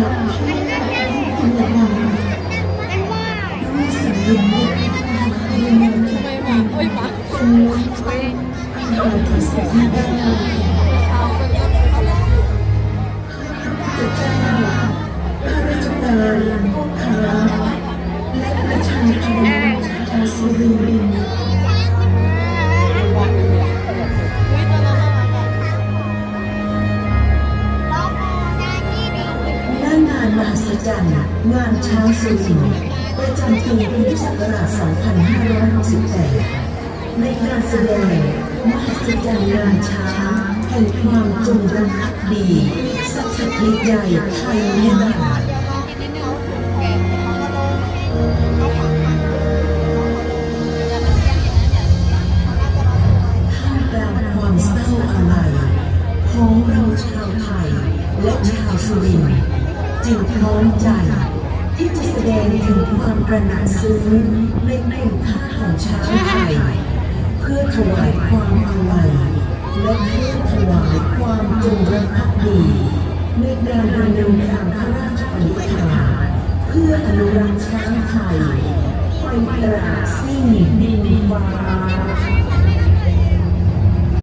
คุณ มหัศจรรย์งานช้างสุรินทร์ประจำปีพุทธศักราช 2568 ในการแสดงมหัศจรรย์งานช้างแห่งความจงรักภักดีสักดิ์ใหญ่ไทยนิรันดร์ของเราชาวไทยและชาวสุรินทร์ จึงพร้อมใจ ที่จะแสดงถึงความประหนักซึ้งในคุณค่าของชางไทยเพื่อถวายความอาลัยและเพื่อถวายความจงรักภักดีในการดำเนินตามพระราชปณิธานเพื่ออนุรักษ์ช้างไทยไปตราบสิ้นดินฟ้า